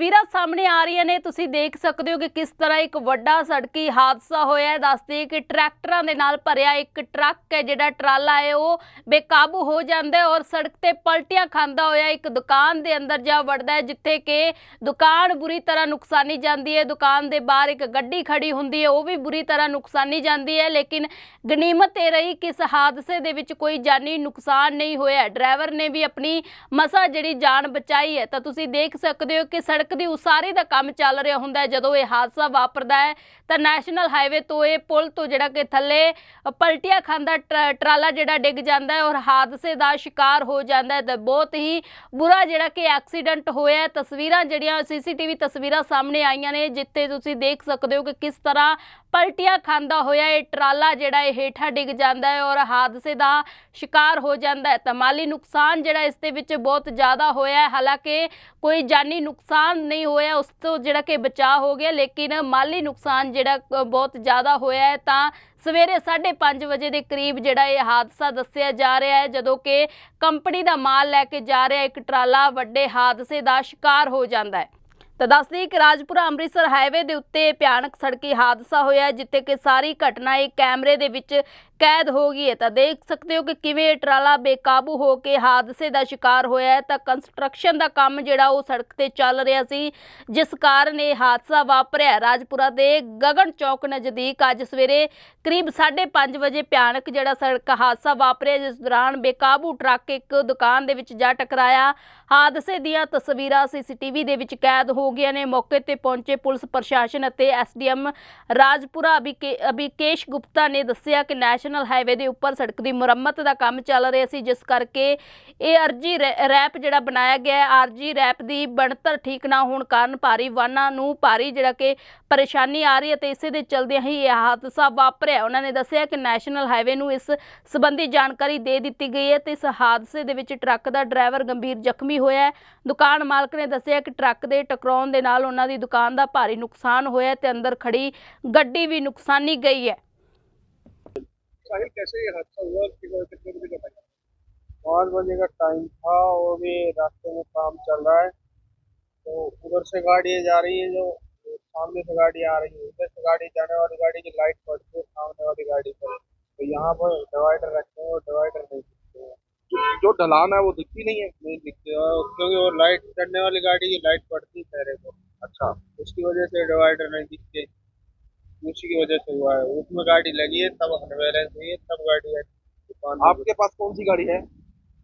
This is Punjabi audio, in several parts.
ਤਸਵੀਰਾਂ ਸਾਹਮਣੇ ਆ ਰਹੀਆਂ ਨੇ। ਤੁਸੀਂ ਦੇਖ ਸਕਦੇ ਹੋ ਕਿ ਕਿਸ ਤਰ੍ਹਾਂ ਇੱਕ ਵੱਡਾ ਸੜਕੀ ਹਾਦਸਾ ਹੋਇਆ ਹੈ। ਦੱਸਦੇ ਕਿ ਟਰੈਕਟਰਾਂ ਦੇ ਨਾਲ ਭਰਿਆ ਇੱਕ ਟਰੱਕ ਹੈ, ਜਿਹੜਾ ਟਰਾਲਾ ਹੈ, ਉਹ ਬੇਕਾਬੂ ਹੋ ਜਾਂਦਾ ਹੈ ਔਰ ਸੜਕ ਤੇ ਪਲਟੀਆਂ ਖਾਂਦਾ ਹੋਇਆ ਇੱਕ ਦੁਕਾਨ ਦੇ ਅੰਦਰ ਜਾ ਵੜਦਾ ਹੈ, ਜਿੱਥੇ ਕਿ ਦੁਕਾਨ ਬੁਰੀ ਤਰ੍ਹਾਂ ਨੁਕਸਾਨੀ ਜਾਂਦੀ ਹੈ। ਦੁਕਾਨ ਦੇ ਬਾਹਰ ਇੱਕ ਗੱਡੀ ਖੜੀ ਹੁੰਦੀ ਹੈ, ਉਹ ਵੀ ਬੁਰੀ ਤਰ੍ਹਾਂ ਨੁਕਸਾਨੀ ਜਾਂਦੀ ਹੈ, ਲੇਕਿਨ ਗਨੀਮਤ ਇਹ ਰਹੀ ਕਿ ਇਸ ਹਾਦਸੇ ਦੇ ਵਿੱਚ ਕੋਈ ਜਾਨੀ ਨੁਕਸਾਨ ਨਹੀਂ ਹੋਇਆ। ਡਰਾਈਵਰ ਨੇ ਵੀ ਆਪਣੀ ਮਸਾ ਜਿਹੜੀ ਜਾਨ ਬਚਾਈ ਹੈ, ਤਾਂ ਤੁਸੀਂ ਦੇਖ ਸਕਦੇ ਹੋ ਕਿ ਸੜਕ ਦੀ ਉਸਾਰੀ ਦਾ ਕੰਮ ਚੱਲ ਰਿਹਾ ਹੁੰਦਾ ਹੈ। ਜਦੋਂ ਇਹ ਹਾਦਸਾ ਵਾਪਰਦਾ ਹੈ, ਤਾਂ ਨੈਸ਼ਨਲ ਹਾਈਵੇ ਤੋਂ ਇਹ ਪੁਲ ਤੋਂ ਜਿਹੜਾ ਕਿ ਥੱਲੇ ਪਲਟੀਆਂ ਖਾਂਦਾ ਟਰਾਲਾ ਜਿਹੜਾ ਡਿੱਗ ਜਾਂਦਾ ਹੈ ਔਰ ਹਾਦਸੇ ਦਾ ਸ਼ਿਕਾਰ ਹੋ ਜਾਂਦਾ ਹੈ। ਤਾਂ ਬਹੁਤ ਹੀ ਬੁਰਾ ਜਿਹੜਾ ਕਿ ਐਕਸੀਡੈਂਟ ਹੋਇਆ ਤਸਵੀਰਾਂ ਜਿਹੜੀਆਂ ਸੀਸੀਟੀਵੀ ਤਸਵੀਰਾਂ ਸਾਹਮਣੇ ਆਈਆਂ ਨੇ, ਜਿੱਥੇ ਤੁਸੀਂ ਦੇਖ ਸਕਦੇ ਹੋ ਕਿ ਕਿਸ ਤਰ੍ਹਾਂ ਪਲਟੀਆਂ ਖਾਂਦਾ ਹੋਇਆ ਇਹ ਟਰਾਲਾ ਜਿਹੜਾ ਇਹ ਹੇਠਾਂ ਡਿੱਗ ਜਾਂਦਾ ਹੈ ਔਰ ਹਾਦਸੇ ਦਾ ਸ਼ਿਕਾਰ ਹੋ ਜਾਂਦਾ ਹੈ। ਤਾਂ ਮਾਲੀ ਨੁਕਸਾਨ ਜਿਹੜਾ ਇਸ ਦੇ ਵਿੱਚ ਬਹੁਤ ਜ਼ਿਆਦਾ ਹੋਇਆ ਹੈ। ਹਾਲਾਂਕਿ ਕੋਈ ਜਾਨੀ ਨੁਕਸਾਨ ਨਹੀਂ ਹੋਇਆ, ਉਸ ਤੋਂ ਜਿਹੜਾ ਕਿ ਬਚਾਅ ਹੋ ਗਿਆ, ਲੇਕਿਨ ਮਾਲੀ ਨੁਕਸਾਨ ਜਿਹੜਾ ਬਹੁਤ ਜ਼ਿਆਦਾ ਹੋਇਆ ਹੈ। ਤਾਂ ਸਵੇਰੇ 5:30 ਵਜੇ ਦੇ ਕਰੀਬ ਜਿਹੜਾ ਇਹ ਹਾਦਸਾ ਦੱਸਿਆ ਜਾ ਰਿਹਾ ਹੈ, ਜਦੋਂ ਕਿ ਕੰਪਨੀ ਦਾ ਮਾਲ ਲੈ ਕੇ ਜਾ ਰਿਹਾ ਇੱਕ ਟਰਾਲਾ ਵੱਡੇ ਹਾਦਸੇ ਦਾ ਸ਼ਿਕਾਰ ਹੋ ਜਾਂਦਾ ਹੈ। ਤਾਂ ਦੱਸਦੀ ਕਿ ਰਾਜਪੁਰਾ ਅੰਮ੍ਰਿਤਸਰ ਹਾਈਵੇ ਦੇ ਉੱਤੇ ਭਿਆਨਕ ਸੜਕੀ ਹਾਦਸਾ ਹੋਇਆ ਜਿੱਥੇ ਕਿ ਸਾਰੀ ਘਟਨਾ ਇੱਕ ਕੈਮਰੇ ਦੇ ਵਿੱਚ ਕੈਦ ਹੋ ਗਈ ਹੈ ਤਾਂ ਦੇਖ ਸਕਦੇ ਹੋ ਕਿ ਕਿਵੇਂ ਟਰਾਲਾ ਬੇਕਾਬੂ ਹੋ ਕੇ ਹਾਦਸੇ ਦਾ ਸ਼ਿਕਾਰ ਹੋਇਆ ਹੈ। ਤਾਂ ਕੰਸਟਰਕਸ਼ਨ ਦਾ ਕੰਮ ਜਿਹੜਾ ਉਹ ਸੜਕ ਤੇ ਚੱਲ ਰਿਹਾ ਸੀ, ਜਿਸ ਕਾਰਨ ਇਹ ਹਾਦਸਾ ਵਾਪਰਿਆ ਰਾਜਪੁਰਾ ਦੇ ਗਗਨ ਚੌਕ ਨਜ਼ਦੀਕ ਅੱਜ ਸਵੇਰੇ ਕਰੀਬ 5:30 ਵਜੇ ਭਿਆਨਕ ਜਿਹੜਾ ਸੜਕ ਹਾਦਸਾ ਵਾਪਰਿਆ, ਜਿਸ ਦੌਰਾਨ ਬੇਕਾਬੂ ਟਰੱਕ ਇੱਕ ਦੁਕਾਨ ਦੇ ਵਿੱਚ ਜਾ ਟਕਰਾਇਆ। ਹਾਦਸੇ ਦੀਆਂ ਤਸਵੀਰਾਂ ਸੀਸੀਟੀਵੀ ਦੇ ਵਿੱਚ ਕੈਦ ਹੋ ਗਈਆਂ ਨੇ। ਮੌਕੇ ਤੇ ਪਹੁੰਚੇ ਪੁਲਿਸ ਪ੍ਰਸ਼ਾਸਨ ਅਤੇ ਐਸਡੀਐਮ ਰਾਜਪੁਰਾ ਅਭਿਕੇ- ਅਭਿਕੇਸ਼ ਗੁਪਤਾ ਨੇ ਦੱਸਿਆ ਕਿ ਨੈਸ਼ਨਲ ਨੈਸ਼ਨਲ ਹਾਈਵੇ ਦੇ ਉੱਪਰ ਸੜਕ ਦੀ ਮੁਰੰਮਤ ਦਾ ਕੰਮ ਚੱਲ ਰਿਹਾ ਸੀ, ਜਿਸ ਕਰਕੇ ਇਹ ਅਰਜੀ ਰੈ- ਰੈਪ ਜਿਹੜਾ ਬਣਾਇਆ ਗਿਆ ਆਰਜੀ ਰੈਪ ਦੀ ਬਣਤਰ ਠੀਕ ਨਾ ਹੋਣ ਕਾਰਨ ਭਾਰੀ ਵਾਹਨਾਂ ਨੂੰ ਭਾਰੀ ਜਿਹੜਾ ਕਿ ਪਰੇਸ਼ਾਨੀ ਆ ਰਹੀ ਹੈ ਤੇ ਇਸੇ ਦੇ ਚਲਦਿਆਂ ਹੀ ਇਹ ਹਾਦਸਾ ਵਾਪਰਿਆ। ਉਹਨਾਂ ਨੇ ਦੱਸਿਆ ਕਿ ਨੈਸ਼ਨਲ ਹਾਈਵੇ ਨੂੰ ਇਸ ਸੰਬੰਧੀ ਜਾਣਕਾਰੀ ਦੇ ਦਿੱਤੀ ਗਈ ਹੈ ਤੇ ਇਸ ਹਾਦਸੇ ਦੇ ਵਿੱਚ ਟਰੱਕ ਦਾ ਡਰਾਈਵਰ ਗੰਭੀਰ ਜ਼ਖਮੀ ਹੋਇਆ ਹੈ। ਦੁਕਾਨ ਮਾਲਕ ਨੇ ਦੱਸਿਆ ਕਿ ਟਰੱਕ ਦੇ ਟਕਰਾਉਣ ਦੇ ਨਾਲ ਉਹਨਾਂ ਦੀ ਦੁਕਾਨ ਦਾ ਭਾਰੀ ਨੁਕਸਾਨ ਹੋਇਆ ਹੈ ਤੇ ਅੰਦਰ ਖੜੀ ਗੱਡੀ ਵੀ ਨੁਕਸਾਨੀ ਗਈ ਹੈ। साहिल कैसे ये हादसा हुआ कितने कितने बजे का टाइम पाँच बजे का टाइम था और भी रास्ते में काम चल रहा है। तो उधर से गाड़ी जा रही है जो सामने से गाड़ी आ रही है। उधर से गाड़ी जाने वाली गाड़ी की लाइट पड़ती है सामने वाली गाड़ी पर। तो यहाँ पर डिवाइडर रखे हैं और डिवाइडर नहीं दिखते हैं। जो ढलान है वो दिखती नहीं है? नहीं दिखती है क्योंकि वो लाइट चढ़ने वाली गाड़ी की लाइट पड़ती है चेहरे को अच्छा। उसकी वजह से डिवाइडर नहीं दिखते। उसी की वजह से हुआ है। उसमें गाड़ी लगी है तब बैलेंस हुई है तब गाड़ी है। दुकान आपके पास कौन सी गाड़ी है?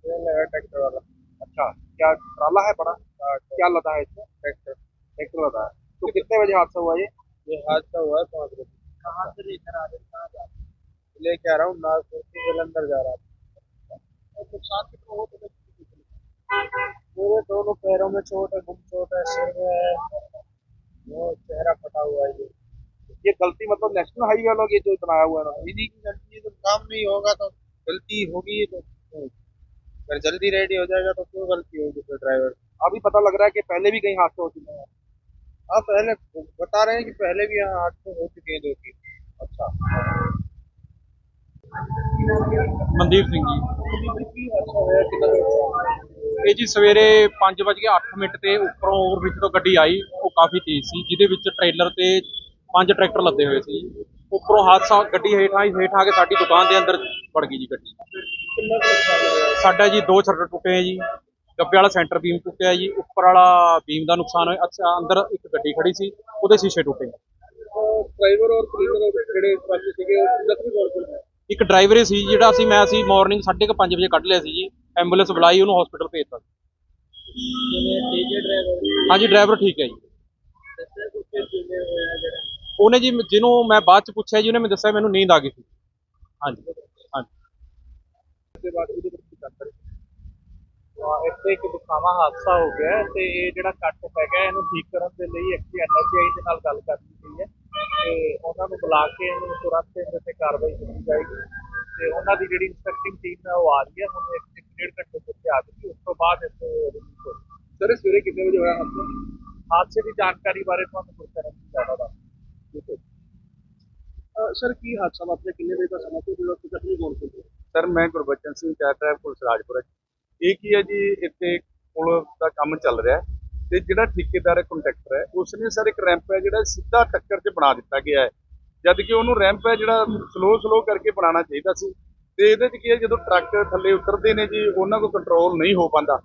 ये ट्रैक्टर वाला। अच्छा क्या ट्राला है बड़ा? हाँ, क्या लदा है इसमें? ट्रैक्टर ट्रैक्टर लदा है। तो कितने बजे हादसा हुआ ये? ये हादसा हुआ है पाँच बजे। कहाँ से लेकर आ रहे कहाँ जा रहे लेके आ रहा हूँ नागपुर से जलंधर जा रहा था नुकसान कितना हो तो मेरे दोनों पैरों में चोट है गुम चोट है सिर में है। वो चेहरा फटा हुआ है ये। ये गलती मतलब नेशनल हाईवे वालों की जो बनाया हुआ है ना इन्हीं की गलती है तो काम नहीं होगा तो गलती होगी तो अगर जल्दी रेडी हो जाएगा तो क्यों गलती होगी फिर ड्राइवर अभी पता लग रहा है कि पहले भी कहीं हादसे हो चुके हैं हाँ पहले बता रहे हैं कि पहले भी यहाँ हादसे हो चुके हैं दो तीन अच्छा ਮਨਦੀਪ ਸਿੰਘ ਜੀ की हादसा होया कितना ਇਹ ਜੀ ਸਵੇਰੇ 5:08 ਮਿੰਟ ਤੇ ਉੱਪਰੋਂ ਓਵਰਬ੍ਰਿਜ ਤੋਂ ਗੱਡੀ ਆਈ ਉਹ ਕਾਫੀ ਤੇਜ਼ ਸੀ ਜਿਹਦੇ ਵਿੱਚ ਟ੍ਰੇਲਰ ਤੇ ਪੰਜ ਟਰੈਕਟਰ ਲੱਦੇ ਹੋਏ ਸੀ ਉੱਪਰੋਂ ਹਾਦਸਾ ਗੱਡੀ ਹੇਠਾਂ ਹੀ ਹੇਠਾਂ ਆ ਕੇ ਸਾਡੀ ਦੁਕਾਨ ਦੇ ਅੰਦਰ ਵੜ ਗਈ ਜੀ ਗੱਡੀ। ਸਾਡਾ ਜੀ ਦੋ ਛੱਡ ਟੁੱਟੇ ਆ ਜੀ। ਗੱਬੇ ਵਾਲਾ ਸੈਂਟਰ ਬੀਮ ਟੁੱਟਿਆ ਜੀ। ਉੱਪਰ ਵਾਲਾ ਬੀਮ ਦਾ ਨੁਕਸਾਨ ਹੋਇਆ। ਅੱਛਾ ਅੰਦਰ ਇੱਕ ਗੱਡੀ ਖੜੀ ਸੀ। ਉਹਦੇ ਸ਼ੀਸ਼ੇ ਟੁੱਟੇ ਡਰਾਈਵਰ ਔਰ ਇੱਕ ਡਰਾਈਵਰ ਸੀ ਜਿਹੜਾ ਅਸੀਂ ਮੈਂ ਅਸੀਂ ਮਾਰਨਿੰਗ 5:30 ਵਜੇ ਕੱਢ ਲਿਆ ਸੀ ਜੀ। ਐਂਬੂਲੈਂਸ ਬੁਲਾਈ ਉਹਨੂੰ ਹਸਪੀਟਲ ਭੇਜਤਾ ਹਾਂਜੀ ਡਰਾਈਵਰ ਠੀਕ ਹੈ ਜੀ। ਉਹਨੇ ਜੀ ਜਿਹਨੂੰ ਮੈਂ ਬਾਅਦ ਚ ਪੁੱਛਿਆ ਜੀ ਉਹਨੇ ਮੈਨੂੰ ਦੱਸਿਆ ਮੈਨੂੰ ਨੀਂਦ ਆ ਗਈ ਸੀ। ਹਾਂਜੀ ਹਾਂਜੀ। ਇੱਥੇ ਇੱਕ ਬਖਾਵਾ ਹਾਦਸਾ ਹੋ ਗਿਆ ਤੇ ਇਹ ਜਿਹੜਾ ਕੱਟ ਪੈ ਗਿਆ ਇਹਨੂੰ ਠੀਕ ਕਰਨ ਦੇ ਲਈ ਐਕਚੁਅਲੀ ਐਨਐਚਆਈ ਦੇ ਨਾਲ ਗੱਲ ਕਰਨੀ ਪਈ ਹੈ ਤੇ ਉਹਨਾਂ ਨੂੰ ਬੁਲਾ ਕੇ ਇਹਨੂੰ ਤੁਰੰਤ ਇਹਦੇ ਤੇ ਕਾਰਵਾਈ ਕੀਤੀ ਜਾਏਗੀ ਤੇ ਉਹਨਾਂ ਦੀ ਜਿਹੜੀ ਇੰਸਪੈਕਟਿੰਗ ਟੀਮ ਹੈ ਉਹ ਆ ਰਹੀ ਹੈ। ਹੁਣ ਇੱਕ ਡੇਢ ਘੰਟੇ ਤੱਕ ਆ ਜੂਗੀ ਉਸ ਤੋਂ ਬਾਅਦ ਇਸ ਸਰ ਸਵੇਰੇ ਕਿੰਨੇ ਵਜੇ ਹੋਇਆ ਹਾਦਸਾ? ਹਾਦਸੇ ਦੀ ਜਾਣਕਾਰੀ ਬਾਰੇ ਤੁਹਾਨੂੰ ਪੁੱਛ ਰਿਹਾ ਸੀ ਜ਼ਿਆਦਾ ਸਰ, ਕੀ ਹਾਦਸਾ ਵਾਪਰਿਆ? ਕਿੰਨੇ ਵਜੇ ਦਾ ਸਮਾਂ ਤੇ ਜਿਹੜਾ ਜ਼ਖਮੀ ਕੌਣ ਸੀ ਸਰ, ਮੈਂ ਗੁਰਬਚਨ ਸਿੰਘ ਚਾਰ ਪੁਲਿਸ ਰਾਜਪੁਰਾ ਇਹ ਕੀ ਹੈ ਜੀ? ਇੱਥੇ ਪੁਲ ਦਾ ਕੰਮ ਚੱਲ ਰਿਹਾ ਤੇ ਜਿਹੜਾ ਠੇਕੇਦਾਰ ਹੈ ਕੰਟਰੈਕਟਰ ਹੈ, ਉਸਨੇ ਸਰ ਇੱਕ ਰੈਂਪ ਹੈ ਜਿਹੜਾ ਸਿੱਧਾ ਟੱਕਰ 'ਚ ਬਣਾ ਦਿੱਤਾ ਗਿਆ ਹੈ। ਜਦ ਕਿ ਉਹਨੂੰ ਰੈਂਪ ਹੈ ਜਿਹੜਾ ਸਲੋ ਸਲੋ ਕਰਕੇ ਬਣਾਉਣਾ ਚਾਹੀਦਾ ਸੀ। ਤੇ ਇਹਦੇ 'ਚ ਕੀ ਹੈ, ਜਦੋਂ ਟਰੱਕ ਥੱਲੇ ਉਤਰਦੇ ਨੇ ਜੀ, ਉਹਨਾਂ ਕੋਲ ਕੰਟਰੋਲ ਨਹੀਂ ਹੋ ਪਾਂਦਾ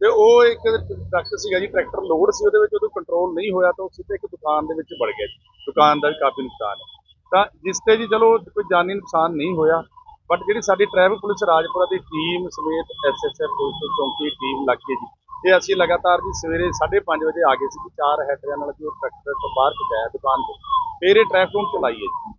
ਤੇ ਉਹ ਇੱਕ ਟਰੱਕ ਸੀਗਾ ਜੀ, ਟਰੈਕਟਰ ਲੋਡ ਸੀ, ਉਹਦੇ ਵਿੱਚ ਉਹਨੂੰ ਕੰਟਰੋਲ ਨਹੀਂ ਹੋਇਆ ਤਾਂ ਉਹ ਸਿੱਧੇ ਇੱਕ ਦੁਕਾਨ ਦੇ ਵਿੱਚ ਵੜ ਗਿਆ ਜੀ। ਦੁਕਾਨ ਦਾ ਵੀ ਕਾਫੀ ਨੁਕਸਾਨ ਹੈ। ਤਾਂ ਜਿਸ ਤੇ ਜੀ ਚਲੋ ਕੋਈ ਜਾਨੀ ਨੁਕਸਾਨ ਨਹੀਂ ਹੋਇਆ ਬਟ ਜਿਹੜੀ ਸਾਡੀ ਟ੍ਰੈਫਿਕ ਪੁਲਿਸ ਰਾਜਪੁਰਾ ਦੀ ਟੀਮ ਸਮੇਤ ਐਸਐਸਐਫ ਪੁਲਿਸ ਚੌਂਕੀ ਟੀਮ ਲੱਗ ਜੀ। ਇਹ ਅਸੀਂ ਲਗਾਤਾਰ ਜੀ ਸਵੇਰੇ 5:30 ਵਜੇ ਆ ਗਏ ਸੀ ਜੀ, ਚਾਰ ਹੈਡਰਾਂ ਨਾਲ ਜੀ ਉਹ ਟਰੈਕਟਰ ਤੋਂ ਬਾਹਰ ਪਹੁੰਚਾਇਆ ਦੁਕਾਨ ਤੋਂ। ਫਿਰ ਇਹ ਟ੍ਰੈਫਿਕ ਨੂੰ ਚਲਾਈ ਹੈ ਜੀ।